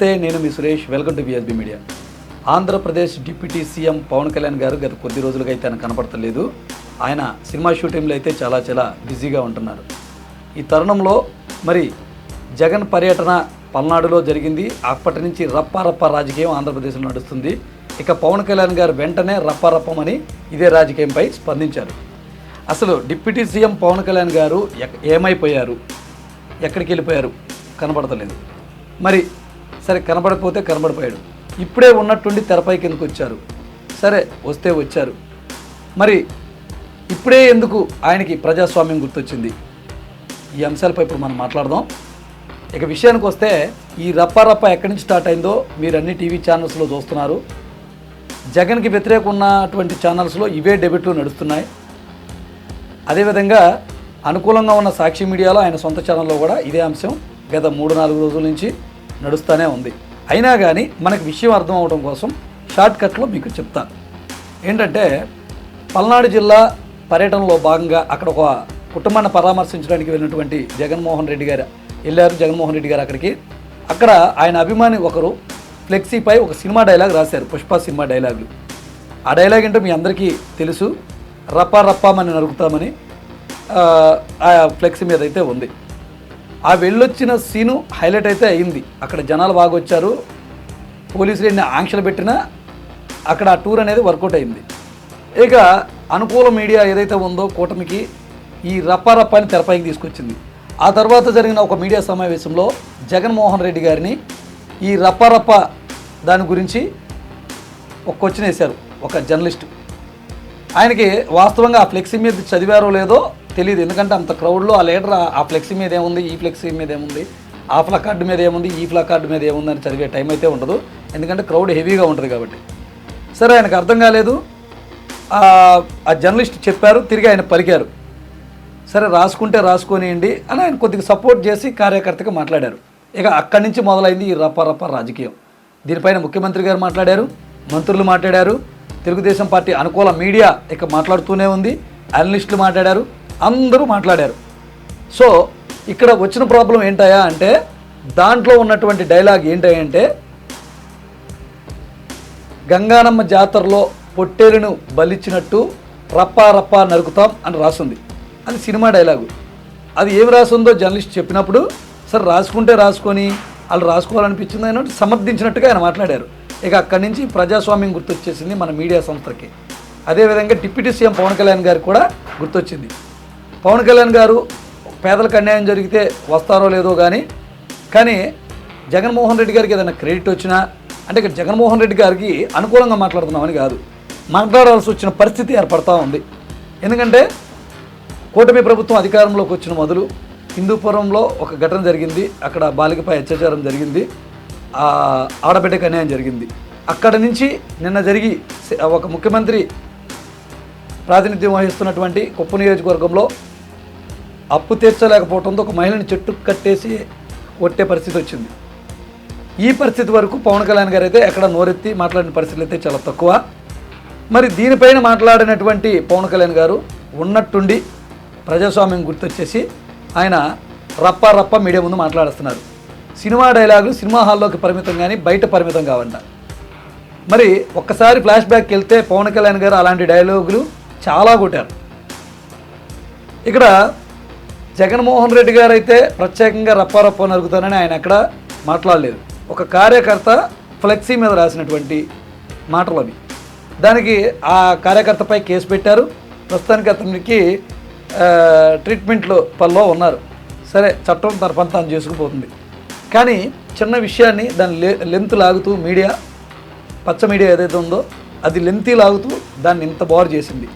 నమస్తే నేను మీ Suresh. Welcome to BSB media Andhra Pradesh deputy CM Pawan Kalyan garu గత కొద్ది రోజులుగా అయితే ఆయన కనపడతలేదు ఆయన సినిమా షూటింగ్లో అయితే చాలా చాలా బిజీగా ఉంటున్నారు. ఈ తరుణంలో మరి జగన్ పర్యటన పల్నాడులో జరిగింది. అప్పటి నుంచి రప్పారప్ప రాజకీయం ఆంధ్రప్రదేశ్లో నడుస్తుంది. ఇక పవన్ కళ్యాణ్ గారు వెంటనే రప్పారప్పమని ఇదే రాజకీయంపై స్పందించారు. అసలు డిప్యూటీ సీఎం పవన్ కళ్యాణ్ గారు ఎక్- ఏమైపోయారు? ఎక్కడికి వెళ్ళిపోయారు? కనబడతలేదు మరి సరే కనబడపోతే కనబడిపోయాడు. ఇప్పుడే ఉన్నట్టుండి తెరపై కిందకు వచ్చారు. సరే వస్తే వచ్చారు. మరి ఇప్పుడే ఎందుకు ఆయనకి ప్రజాస్వామ్యం గుర్తొచ్చింది? ఈ అంశాలపై ఇప్పుడు మనం మాట్లాడదాం. ఇక విషయానికి వస్తే ఈ రప్పారప్ప ఎక్కడి నుంచి స్టార్ట్ అయిందో మీరు అన్ని టీవీ ఛానల్స్లో చూస్తున్నారు. జగన్కి వ్యతిరేక ఉన్నటువంటి ఛానల్స్లో ఇవే డెబిట్లు నడుస్తున్నాయి. అదేవిధంగా అనుకూలంగా ఉన్న సాక్షి మీడియాలో ఆయన సొంత ఛానల్లో కూడా ఇదే అంశం. గత మూడు నాలుగు రోజుల నుంచి నడుస్తూనే ఉంది. అయినా కానీ మనకు విషయం అర్థం అవడం కోసం షార్ట్కట్లో మీకు చెప్తాను. ఏంటంటే పల్నాడు జిల్లా పర్యటనలో భాగంగా అక్కడ ఒక కుటుంబాన్ని పరామర్శించడానికి వెళ్ళినటువంటి జగన్మోహన్ రెడ్డి గారు వెళ్ళారు జగన్మోహన్ రెడ్డి గారు అక్కడికి. అక్కడ ఆయన అభిమాని ఒకరు ఫ్లెక్సీపై ఒక సినిమా డైలాగ్ రాశారు. పుష్ప సినిమా డైలాగులు. ఆ డైలాగ్ ఏంటో మీ అందరికీ తెలుసు. రప్పా రప్పామని నరుకుతామని ఆ ఫ్లెక్సీ మీద అయితే ఉంది. ఆ వెళ్ళొచ్చిన సీను హైలైట్ అయితే అయింది. అక్కడ జనాలు బాగా వచ్చారు. పోలీసులు ఎన్ని ఆంక్షలు పెట్టినా అక్కడ ఆ టూర్ అనేది వర్కౌట్ అయింది. ఇక అనుకూల మీడియా ఏదైతే ఉందో కూటమికి ఈ రప్పారప్పని తెరపైకి తీసుకొచ్చింది. ఆ తర్వాత జరిగిన ఒక మీడియా సమావేశంలో జగన్మోహన్ రెడ్డి గారిని ఈ రప్పారప్ప దాని గురించి ఒక క్వశ్చన్ వేశారు ఒక జర్నలిస్ట్. ఆయనకి వాస్తవంగా ఆ ఫ్లెక్సీ మీద చదివారో లేదో తెలియదు ఎందుకంటే అంత క్రౌడ్లో ఆ లీడర్ ఆ- ఫ్లెక్సీ మీద ఏముంది ఈ ఫ్లెక్సీ మీద ఏముంది ఆ ఫ్లకార్డు మీద ఏముంది ఈ ఫ్లా కార్డు మీద ఏముంది అని చదివే టైం అయితే ఉండదు. ఎందుకంటే క్రౌడ్ హెవీగా ఉంటుంది కాబట్టి. సరే ఆయనకు అర్థం కాలేదు. ఆ ఆ జర్నలిస్ట్ చెప్పారు తిరిగి ఆయన పలికారు. సరే రాసుకుంటే రాసుకొనియండి అని ఆయన కొద్దిగా సపోర్ట్ చేసి కార్యకర్తగా మాట్లాడారు. ఇక అక్కడి నుంచి మొదలైంది ఈ రప్ప రప్ప రాజకీయం. దీనిపైన ముఖ్యమంత్రి గారు మాట్లాడారు మంత్రులు మాట్లాడారు తెలుగుదేశం పార్టీ అనుకూల మీడియా ఇక మాట్లాడుతూనే ఉంది అనలిస్టులు మాట్లాడారు అందరూ మాట్లాడారు. సో ఇక్కడ వచ్చిన ప్రాబ్లం ఏంటయా అంటే దాంట్లో ఉన్నటువంటి డైలాగ్ ఏంటంటే గంగానమ్మ జాతరలో పొట్టేలును బలిచ్చినట్టు రప్పా రప్పా నరుకుతాం అని రాసింది. అది సినిమా డైలాగు. అది ఏమి రాసుందో జర్నలిస్ట్ చెప్పినప్పుడు సరే రాసుకుంటే రాసుకొని వాళ్ళు రాసుకోవాలనిపించింది? అన్నట్టు సమర్థించినట్టుగా ఆయన మాట్లాడారు. ఇక అక్కడి నుంచి ప్రజాస్వామ్యం గుర్తొచ్చేసింది మన మీడియా సంస్థకి అదేవిధంగా డిప్యూటీ సీఎం పవన్ కళ్యాణ్ గారికి కూడా గుర్తొచ్చింది. పవన్ కళ్యాణ్ గారు పేదలకు అన్యాయం జరిగితే వస్తారో లేదో కానీ కానీ జగన్మోహన్ రెడ్డి గారికి ఏదైనా క్రెడిట్ వచ్చినా అంటే ఇక్కడ జగన్మోహన్ రెడ్డి గారికి అనుకూలంగా మాట్లాడుతున్నామని కాదు. మాట్లాడాల్సి వచ్చిన పరిస్థితి ఏర్పడతా ఉంది. ఎందుకంటే కూటమి ప్రభుత్వం అధికారంలోకి వచ్చిన మొదలు హిందూపురంలో ఒక ఘటన జరిగింది. అక్కడ బాలికపై అత్యాచారం జరిగింది. ఆడబిడ్డకు అన్యాయం జరిగింది. అక్కడ నుంచి నిన్న జరిగి ఒక ముఖ్యమంత్రి ప్రాతినిధ్యం వహిస్తున్నటువంటి కుప్ప నియోజకవర్గంలో అప్పు తీర్చలేకపోవడంతో ఒక మహిళని చెట్టు కట్టేసి కొట్టే పరిస్థితి వచ్చింది. ఈ పరిస్థితి వరకు పవన్ కళ్యాణ్ గారు అయితే ఎక్కడ నోరెత్తి మాట్లాడిన పరిస్థితులు అయితే చాలా తక్కువ. మరి దీనిపైన మాట్లాడినటువంటి పవన్ కళ్యాణ్ గారు ఉన్నట్టుండి ప్రజాస్వామ్యం గుర్తొచ్చేసి ఆయన రప్ప రప్ప మీడియా ముందు మాట్లాడుతున్నారు సినిమా డైలాగులు సినిమా హాల్లోకి పరిమితం కానీ బయట పరిమితం కావంట. మరి ఒక్కసారి ఫ్లాష్ బ్యాక్కి వెళ్తే పవన్ కళ్యాణ్ గారు అలాంటి డైలాగులు చాలా కొట్టారు. ఇక్కడ జగన్మోహన్ రెడ్డి గారు అయితే ప్రత్యేకంగా రప్పారప్ప నరుగుతానని ఆయన అక్కడ మాట్లాడలేదు. ఒక కార్యకర్త ఫ్లెక్సీ మీద రాసినటువంటి మాటలు అవి దానికి ఆ కార్యకర్తపై కేసు పెట్టారు. ప్రస్తుతానికి అతనికి ట్రీట్మెంట్లో పనిలో ఉన్నారు. సరే చట్టం తన పని తాను చేసుకుపోతుంది. కానీ చిన్న విషయాన్ని దాని లెంత్ లాగుతూ మీడియా పచ్చ మీడియా ఏదైతే ఉందో అది లెంతీ లాగుతూ దాన్ని ఇంత బోర్ చేసింది.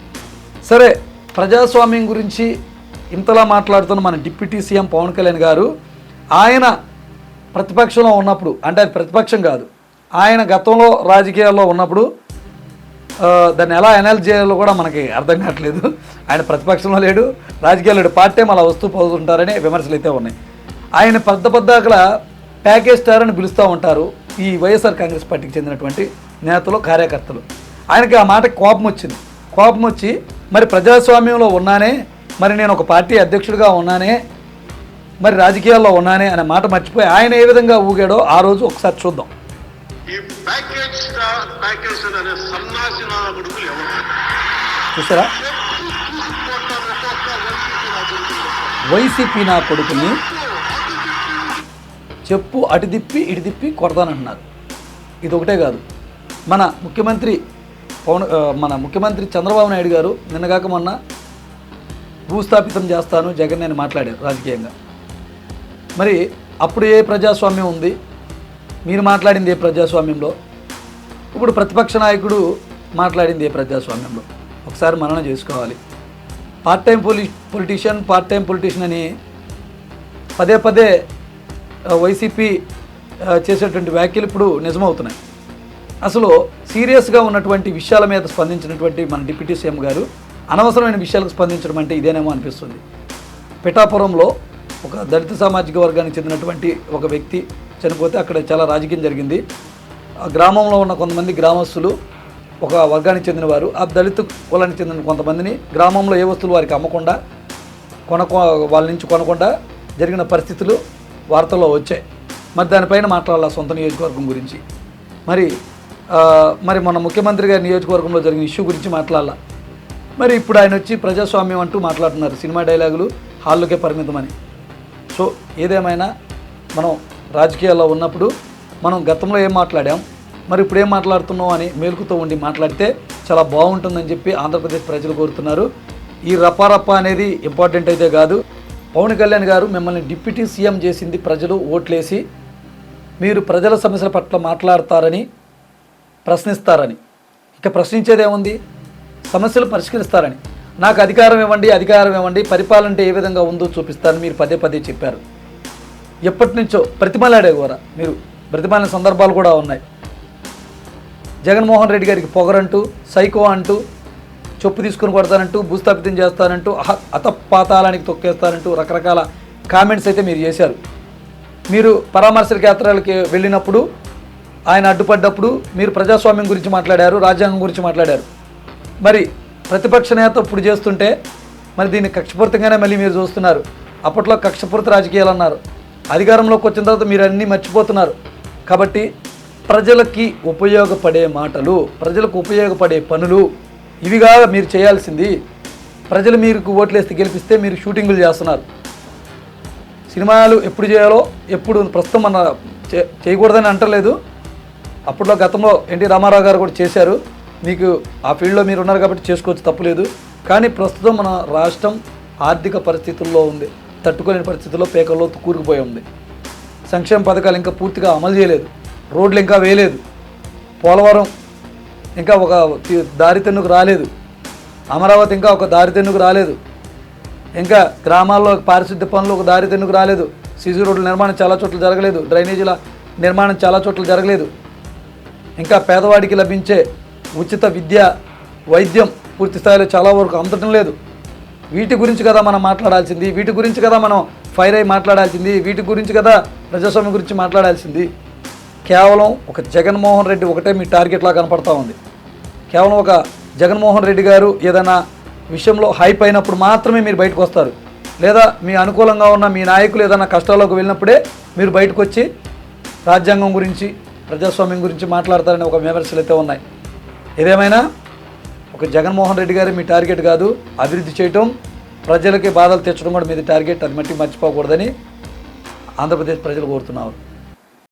సరే ప్రజాస్వామ్యం గురించి ఇంతలా మాట్లాడుతున్న మన డిప్యూటీ సీఎం పవన్ కళ్యాణ్ గారు ఆయన ప్రతిపక్షంలో ఉన్నప్పుడు అంటే అది ప్రతిపక్షం కాదు ఆయన గతంలో రాజకీయాల్లో ఉన్నప్పుడు దాన్ని ఎలా అనలైజ్ చేయాలో కూడా మనకి అర్థం కావట్లేదు. ఆయన ప్రతిపక్షంలో లేడు రాజకీయాలు లేడు. పార్టీ అలా వస్తూ పోతుంటారని విమర్శలు అయితే ఉన్నాయి. ఆయన పెద్ద పెద్ద అక్కడ ప్యాకేజ్ స్టార్ అని పిలుస్తూ ఉంటారు ఈ వైఎస్ఆర్ కాంగ్రెస్ పార్టీకి చెందినటువంటి నేతలు కార్యకర్తలు. ఆయనకి ఆ మాట కోపం వచ్చింది. కోపం వచ్చి మరి ప్రజాస్వామ్యంలో ఉన్నానే మరి నేను ఒక పార్టీ అధ్యక్షుడిగా ఉన్నానే మరి రాజకీయాల్లో ఉన్నానే అనే మాట మర్చిపోయి ఆయన ఏ విధంగా ఊగాడో ఆ రోజు ఒకసారి చూద్దాం. చూసారా? వైసీపీ నా కొడుకుని చెప్పు అటు తిప్పి ఇటు తిప్పి కొడతానంటున్నారు. ఇది ఒకటే కాదు. మన ముఖ్యమంత్రి పవన్ మన ముఖ్యమంత్రి చంద్రబాబు నాయుడు గారు నిన్నగాక మొన్న భూస్థాపితం చేస్తాను జగన్ అని మాట్లాడారు రాజకీయంగా. మరి అప్పుడు ఏ ప్రజాస్వామ్యం ఉంది? మీరు మాట్లాడింది ఏ ప్రజాస్వామ్యంలో? ఇప్పుడు ప్రతిపక్ష నాయకుడు మాట్లాడింది ఏ ప్రజాస్వామ్యంలో? ఒకసారి మనన చేసుకోవాలి. పార్ట్ టైం పొలి పొలిటీషియన్ పార్ట్ టైం పొలిటీషియన్ అని పదే పదే వైసీపీ చేసేటువంటి వ్యాఖ్యలు ఇప్పుడు నిజమవుతున్నాయి. అసలు సీరియస్గా ఉన్నటువంటి విషయాల మీద స్పందించినటువంటి మన డిప్యూటీ సీఎం గారు అనవసరమైన విషయాలకు స్పందించడం అంటే ఇదేనేమో అనిపిస్తుంది. పిఠాపురంలో ఒక దళిత సామాజిక వర్గానికి చెందినటువంటి ఒక వ్యక్తి చనిపోతే అక్కడ చాలా రాజకీయం జరిగింది. ఆ గ్రామంలో ఉన్న కొంతమంది గ్రామస్తులు ఒక వర్గానికి చెందిన వారు ఆ దళిత కులానికి చెందిన కొంతమందిని గ్రామంలో ఏ వస్తువులు వారికి అమ్మకుండా కొనకో వాళ్ళ నుంచి కొనకుండా జరిగిన పరిస్థితులు వార్తల్లో వచ్చాయి. మరి దానిపైన మాట్లాడాలి సొంత నియోజకవర్గం గురించి? మరి మరి మన ముఖ్యమంత్రి గారి నియోజకవర్గంలో జరిగిన ఇష్యూ గురించి మాట్లాడాలి? మరి ఇప్పుడు ఆయన వచ్చి ప్రజాస్వామ్యం అంటూ మాట్లాడుతున్నారు. సినిమా డైలాగులు హాల్లోకే పరిమితమని. సో ఏదేమైనా మనం రాజకీయాల్లో ఉన్నప్పుడు మనం గతంలో ఏం మాట్లాడాం మరి ఇప్పుడు ఏం మాట్లాడుతున్నాం అని మేలుకుతో ఉండి మాట్లాడితే చాలా బాగుంటుందని చెప్పి ఆంధ్రప్రదేశ్ ప్రజలు కోరుతున్నారు. ఈ రపారప్ప అనేది ఇంపార్టెంట్ అయితే కాదు. పవన్ కళ్యాణ్ గారు మిమ్మల్ని డిప్యూటీ సీఎం చేసింది ప్రజలు ఓట్లేసి మీరు ప్రజల సమస్యల పట్ల మాట్లాడతారని ప్రశ్నిస్తారని. ఇక ప్రశ్నించేదేముంది సమస్యలు పరిష్కరిస్తారని. నాకు అధికారం ఇవ్వండి అధికారం ఇవ్వండి పరిపాలన అంటే ఏ విధంగా ఉందో చూపిస్తారని మీరు పదే పదే చెప్పారు. ఎప్పటి నుంచో ప్రతిమలాడే కూడా మీరు ప్రతిమాలిన సందర్భాలు కూడా ఉన్నాయి. జగన్మోహన్ రెడ్డి గారికి పొగరంటూ సైకో అంటూ చొప్పు తీసుకుని కొడతానంటూ భూస్థాపితం చేస్తానంటూ అతపాతాలానికి తొక్కేస్తానంటూ రకరకాల కామెంట్స్ అయితే మీరు చేశారు. మీరు పరామర్శల యాత్రలకి వెళ్ళినప్పుడు ఆయన అడ్డుపడ్డప్పుడు మీరు ప్రజాస్వామ్యం గురించి మాట్లాడారు రాజ్యాంగం గురించి మాట్లాడారు. మరి ప్రతిపక్ష నేత ఇప్పుడు చేస్తుంటే మరి దీన్ని కక్షపూరితంగానే మళ్ళీ మీరు చూస్తున్నారు. అప్పట్లో కక్షపూరిత రాజకీయాలు అన్నారు అధికారంలోకి వచ్చిన తర్వాత మీరు అన్నీ మర్చిపోతున్నారు. కాబట్టి ప్రజలకి ఉపయోగపడే మాటలు ప్రజలకు ఉపయోగపడే పనులు ఇవిగా మీరు చేయాల్సింది ప్రజలు మీకు ఓట్లేస్తే గెలిపిస్తే మీరు షూటింగులు చేస్తున్నారు. సినిమాలు ఎప్పుడు చేయాలో ఎప్పుడు ప్రస్తుతం మన చే- చేయకూడదని అంటలేదు. అప్పట్లో గతంలో ఎన్టీ రామారావు గారు కూడా చేశారు. మీకు ఆ ఫీల్డ్లో మీరు ఉన్నారు కాబట్టి చేసుకోవచ్చు తప్పులేదు కానీ ప్రస్తుతం మన రాష్ట్రం ఆర్థిక పరిస్థితుల్లో ఉంది. తట్టుకోలేని పరిస్థితుల్లో పేకల్లో కూరుకుపోయి ఉంది. సంక్షేమ పథకాలు ఇంకా పూర్తిగా అమలు చేయలేదు. రోడ్లు ఇంకా వేయలేదు. పోలవరం ఇంకా ఒక తి- దారి తెన్నుకు రాలేదు. అమరావతి ఇంకా ఒక దారి తెన్నుకు రాలేదు. ఇంకా గ్రామాల్లో పారిశుద్ధ్య పనులు ఒక దారి తెన్నుకు రాలేదు. సీసీ రోడ్ల నిర్మాణం చాలా చోట్ల జరగలేదు. డ్రైనేజీల నిర్మాణం చాలా చోట్ల జరగలేదు. ఇంకా పేదవాడికి లభించే ఉచిత విద్య వైద్యం పూర్తి స్థాయిలో చాలా వరకు అందటం లేదు. వీటి గురించి కదా మనం మాట్లాడాల్సింది వీటి గురించి కదా మనం ఫైర్ అయి మాట్లాడాల్సింది వీటి గురించి కదా ప్రజాస్వామ్యం గురించి మాట్లాడాల్సింది. కేవలం ఒక జగన్మోహన్ రెడ్డి ఒకటే మీ టార్గెట్లా కనపడతా ఉంది. కేవలం ఒక జగన్మోహన్ రెడ్డి గారు ఏదైనా విషయంలో హైప్ అయినప్పుడు మాత్రమే మీరు బయటకు వస్తారు. లేదా మీ అనుకూలంగా ఉన్న మీ నాయకులు ఏదైనా కష్టాల్లోకి వెళ్ళినప్పుడే మీరు బయటకు వచ్చి రాజ్యాంగం గురించి ప్రజాస్వామ్యం గురించి మాట్లాడతారని ఒక విమర్శలు అయితే ఉన్నాయి. ఏదేమైనా ఒక జగన్మోహన్ రెడ్డి గారు మీ టార్గెట్ కాదు. అభివృద్ధి చేయటం ప్రజలకి బాధలు తెచ్చడం కూడా మీది టార్గెట్. అది మట్టి మర్చిపోకూడదని ఆంధ్రప్రదేశ్ ప్రజలు కోరుతున్నారు.